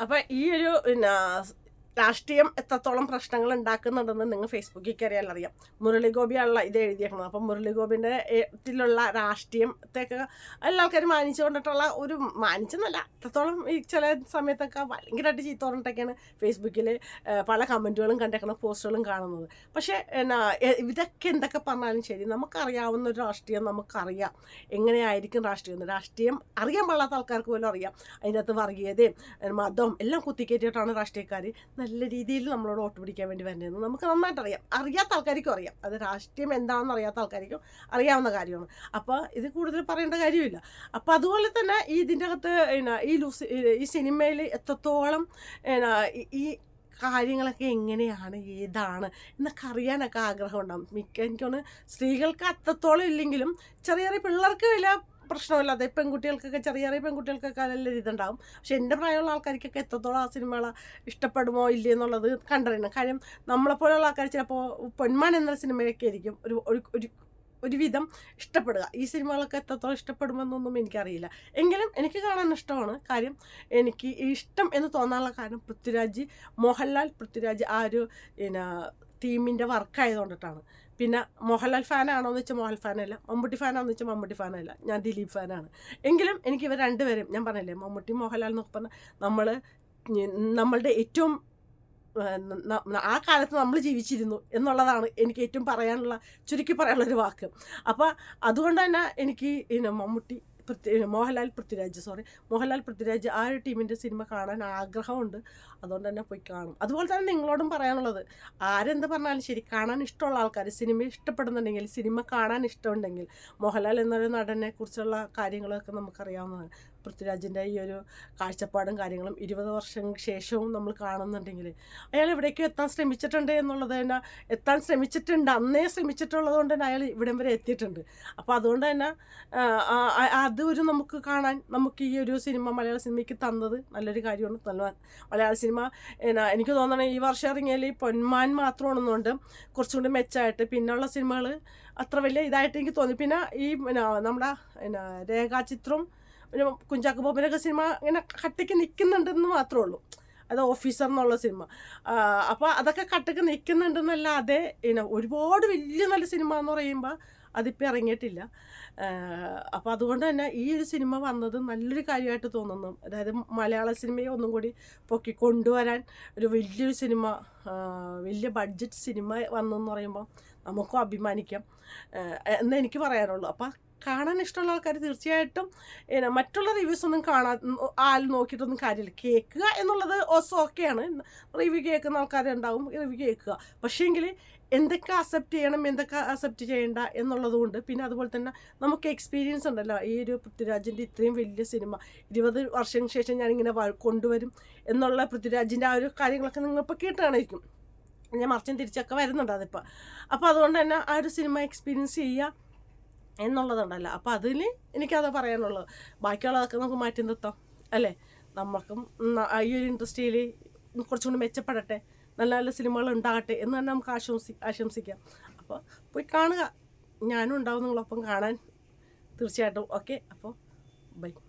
അപ്പം ഈ ഒരു രാഷ്ട്രീയം എത്രത്തോളം പ്രശ്നങ്ങൾ ഉണ്ടാക്കുന്നുണ്ടെന്ന് നിങ്ങൾ ഫേസ്ബുക്കിൽ കയറിയാൽ അറിയാം. മുരളിഗോപിയാണല്ലോ ഇത് എഴുതിയേക്കുന്നത്. അപ്പം മുരളിഗോപിന്റെ ത്തിലുള്ള രാഷ്ട്രീയത്തെയൊക്കെ എല്ലാ ആൾക്കാരും മാനിച്ചു കൊണ്ടിട്ടുള്ള ഒരു മാനിച്ചെന്നല്ല എത്രത്തോളം ഈ ചില സമയത്തൊക്കെ ഭയങ്കരമായിട്ട് ചീത്ത പറഞ്ഞിട്ടൊക്കെയാണ് ഫേസ്ബുക്കിൽ പല കമന്റുകളും കണ്ടേക്കുന്ന പോസ്റ്റുകളും കാണുന്നത്. പക്ഷേ എന്നാ ഇതൊക്കെ എന്തൊക്കെ പറഞ്ഞാലും ശരി നമുക്കറിയാവുന്ന ഒരു രാഷ്ട്രീയം നമുക്കറിയാം. എങ്ങനെയായിരിക്കും രാഷ്ട്രീയം. രാഷ്ട്രീയം അറിയാൻ പാടാത്ത ആൾക്കാർക്ക് പോലും അറിയാം. അതിന്റെ അകത്ത് വർഗീയതയും മതം എല്ലാം കുത്തിക്കയറ്റിയിട്ടാണ് രാഷ്ട്രീയക്കാർ നല്ല രീതിയിൽ നമ്മളോട് വോട്ട് പിടിക്കാൻ വേണ്ടി വരുന്നത് നമുക്ക് നന്നായിട്ട് അറിയാം അറിയാത്ത ആൾക്കാർക്കും അറിയാം. അത് രാഷ്ട്രീയം എന്താണെന്ന് അറിയാത്ത ആൾക്കാർക്കും അറിയാവുന്ന കാര്യമാണ്. അപ്പോൾ ഇത് കൂടുതൽ പറയേണ്ട കാര്യമില്ല. അപ്പോൾ അതുപോലെ തന്നെ ഈ ഇതിന്റെ അകത്ത് ഈ ലൂസ് ഈ സിനിമയിൽ എത്രത്തോളം ഈ- കാര്യങ്ങളൊക്കെ എങ്ങനെയാണ് ഏതാണ് എന്നൊക്കെ അറിയാനൊക്കെ ആഗ്രഹം ഉണ്ടാകും മിക്ക എനിക്കൊന്ന് സ്ത്രീകൾക്ക് അത്രത്തോളം ഇല്ലെങ്കിലും ചെറിയ ചെറിയ പിള്ളേർക്ക് വലിയ പ്രശ്നമില്ലാതെ പെൺകുട്ടികൾക്കൊക്കെ ചെറിയ ചെറിയ പെൺകുട്ടികൾക്കൊക്കെ നല്ല ഇതുണ്ടാവും പക്ഷെ എന്റെ പ്രായമുള്ള ആൾക്കാർക്കൊക്കെ എത്രത്തോളം ആ സിനിമകൾ ഇഷ്ടപ്പെടുമോ ഇല്ലേ എന്നുള്ളത് കണ്ടറിയണം. കാര്യം നമ്മളെപ്പോലുള്ള ആൾക്കാർ ചിലപ്പോൾ പൊന്മാൻ എന്ന സിനിമയൊക്കെ ആയിരിക്കും ഒരു ഒരു ഒരു ഒരുവിധം ഇഷ്ടപ്പെടുക. ഈ സിനിമകളൊക്കെ എത്രത്തോളം ഇഷ്ടപ്പെടുമെന്നൊന്നും എനിക്കറിയില്ല. എങ്കിലും എനിക്ക് കാണാൻ ഇഷ്ടമാണ്. കാര്യം എനിക്ക് ഇഷ്ടം എന്ന് തോന്നാനുള്ള കാരണം പൃഥ്വിരാജ് മോഹൻലാൽ പൃഥ്വിരാജ് ആ ഒരു പിന്നെ ടീമിന്റെ വർക്കായത് ആയതുകൊണ്ടിട്ടാണ്. പിന്നെ മോഹൻലാൽ ഫാനാണോ എന്ന് വെച്ചാൽ മോഹൻലാൽ ഫാനല്ല മമ്മൂട്ടി ഫാനാണോ എന്ന് വെച്ചാൽ മമ്മൂട്ടി ഫാനല്ല. ഞാൻ ദിലീപ് ഫാനാണ്. എങ്കിലും എനിക്ക് ഇവർ രണ്ടുപേരും ഞാൻ പറഞ്ഞില്ലേ മമ്മൂട്ടി മോഹൻലാൽ എന്നൊക്കെ പറഞ്ഞാൽ നമ്മൾ നമ്മളുടെ ഏറ്റവും ആ, കാലത്ത് നമ്മൾ ജീവിച്ചിരുന്നു എന്നുള്ളതാണ് എനിക്ക് ഏറ്റവും പറയാനുള്ള ചുരുക്കി പറയാനുള്ള ഒരു വാക്ക്. അപ്പോൾ അതുകൊണ്ട് തന്നെ എനിക്ക് പിന്നെ മമ്മൂട്ടി മോഹൻലാൽ പൃഥ്വിരാജ് സോറി മോഹൻലാൽ പൃഥ്വിരാജ് ആ ഒരു ടീമിന്റെ സിനിമ കാണാൻ ആഗ്രഹമുണ്ട്. അതുകൊണ്ട് തന്നെ പോയി കാണും. അതുപോലെ തന്നെ നിങ്ങളോടും പറയാനുള്ളത് ആരെന്ത് പറഞ്ഞാലും ശരി കാണാൻ ഇഷ്ടമുള്ള ആൾക്കാർ സിനിമ ഇഷ്ടപ്പെടുന്നുണ്ടെങ്കിൽ സിനിമ കാണാൻ ഇഷ്ടമുണ്ടെങ്കിൽ മോഹൻലാൽ എന്നൊരു നടനെ കുറിച്ചുള്ള കാര്യങ്ങളൊക്കെ നമുക്കറിയാവുന്നതാണ്. പൃഥ്വിരാജിന്റെ ഈ ഒരു കാഴ്ചപ്പാടും കാര്യങ്ങളും ഇരുപത് വർഷം ശേഷവും നമ്മൾ കാണുന്നുണ്ടെങ്കിൽ അയാൾ എവിടേക്കും എത്താൻ ശ്രമിച്ചിട്ടുണ്ട് എന്നുള്ളത് തന്നെ എത്താൻ ശ്രമിച്ചിട്ടുണ്ട് അന്നേ ശ്രമിച്ചിട്ടുള്ളത് കൊണ്ട് തന്നെ അയാൾ ഇവിടം വരെ എത്തിയിട്ടുണ്ട്. അപ്പോൾ അതുകൊണ്ട് തന്നെ അത് ഒരു നമുക്ക് കാണാൻ നമുക്ക് ഈ ഒരു സിനിമ മലയാള സിനിമയ്ക്ക് തന്നത് നല്ലൊരു കാര്യമാണ്. നല്ല മലയാള സിനിമ എനിക്ക് തോന്നണം ഈ വർഷം ഇറങ്ങിയാൽ ഈ പൊന്മാൻ മാത്രമാണെന്നുകൊണ്ട് കുറച്ചും കൂടി മെച്ചമായിട്ട്. പിന്നെയുള്ള സിനിമകൾ അത്ര വലിയ ഇതായിട്ട് എനിക്ക് തോന്നി. പിന്നെ ഈ നമ്മുടെ രേഖാചിത്രം പിന്നെ കുഞ്ചാക്കോ ബോബനൊക്കെ സിനിമ ഇങ്ങനെ കട്ടിക്ക് നിൽക്കുന്നുണ്ടെന്ന് മാത്രമേ ഉള്ളൂ. അത് ഓഫീസർ എന്നുള്ള സിനിമ. അപ്പോൾ അതൊക്കെ കട്ടക്ക് നിൽക്കുന്നുണ്ടെന്നല്ലാതെ പിന്നെ ഒരുപാട് വലിയ നല്ല സിനിമ എന്ന് പറയുമ്പോൾ അതിപ്പോൾ ഇറങ്ങിയിട്ടില്ല അപ്പോൾ അതുകൊണ്ട് തന്നെ ഈ ഒരു സിനിമ വന്നത് നല്ലൊരു കാര്യമായിട്ട് തോന്നുന്നു. അതായത് മലയാള സിനിമയെ ഒന്നും കൂടി പൊക്കി കൊണ്ടുവരാൻ ഒരു വലിയൊരു സിനിമ വലിയ ബഡ്ജറ്റ് സിനിമ വന്നെന്ന് പറയുമ്പോൾ നമുക്കും അഭിമാനിക്കാം. എന്ന് എനിക്ക് പറയാനുള്ളൂ. അപ്പോൾ കാണാൻ ഇഷ്ടമുള്ള ആൾക്കാർ തീർച്ചയായിട്ടും മറ്റുള്ള റിവ്യൂസ് ഒന്നും കാണാ ആൾ നോക്കിയിട്ടൊന്നും കാര്യമില്ല. കേൾക്കുക എന്നുള്ളത് ഓസോ ഓക്കെയാണ്. റിവ്യൂ കേൾക്കുന്ന ആൾക്കാരുണ്ടാവും റിവ്യൂ കേൾക്കുക. പക്ഷേങ്കിൽ എന്തൊക്കെ അക്സെപ്റ്റ് ചെയ്യണം എന്തൊക്കെ അക്സെപ്റ്റ് ചെയ്യേണ്ട എന്നുള്ളതുകൊണ്ട് പിന്നെ അതുപോലെ തന്നെ നമുക്ക് എക്സ്പീരിയൻസ് ഉണ്ടല്ലോ. ഈ ഒരു പൃഥ്വിരാജിന്റെ ഇത്രയും വലിയ സിനിമ ഇരുപത് വർഷത്തിന് ശേഷം ഞാനിങ്ങനെ കൊണ്ടുവരും എന്നുള്ള പൃഥ്വിരാജിന്റെ ആ ഒരു കാര്യങ്ങളൊക്കെ നിങ്ങളിപ്പോൾ കേട്ടാണായിരിക്കും. ഞാൻ മറിച്ചും തിരിച്ചൊക്കെ വരുന്നുണ്ട് അതിപ്പോൾ അപ്പോൾ അതുകൊണ്ട് തന്നെ ആ ഒരു സിനിമ എക്സ്പീരിയൻസ് ചെയ്യുക എന്നുള്ളതുണ്ടല്ലോ. അപ്പോൾ അതിൽ എനിക്കത് പറയാനുള്ളത്. ബാക്കിയുള്ളതൊക്കെ നമുക്ക് മാറ്റി നിർത്താം. അല്ലേ? നമുക്കും ഈ ഒരു ഇൻഡസ്ട്രിയിൽ കുറച്ചും കൂടി മെച്ചപ്പെടട്ടെ. നല്ല നല്ല സിനിമകൾ ഉണ്ടാകട്ടെ എന്ന് തന്നെ നമുക്ക് ആശംസി ആശംസിക്കാം. അപ്പോൾ പോയി കാണുക. ഞാനും ഉണ്ടാവും നിങ്ങളൊപ്പം കാണാൻ. തീർച്ചയായിട്ടും. ഓക്കെ. അപ്പോൾ ബൈ.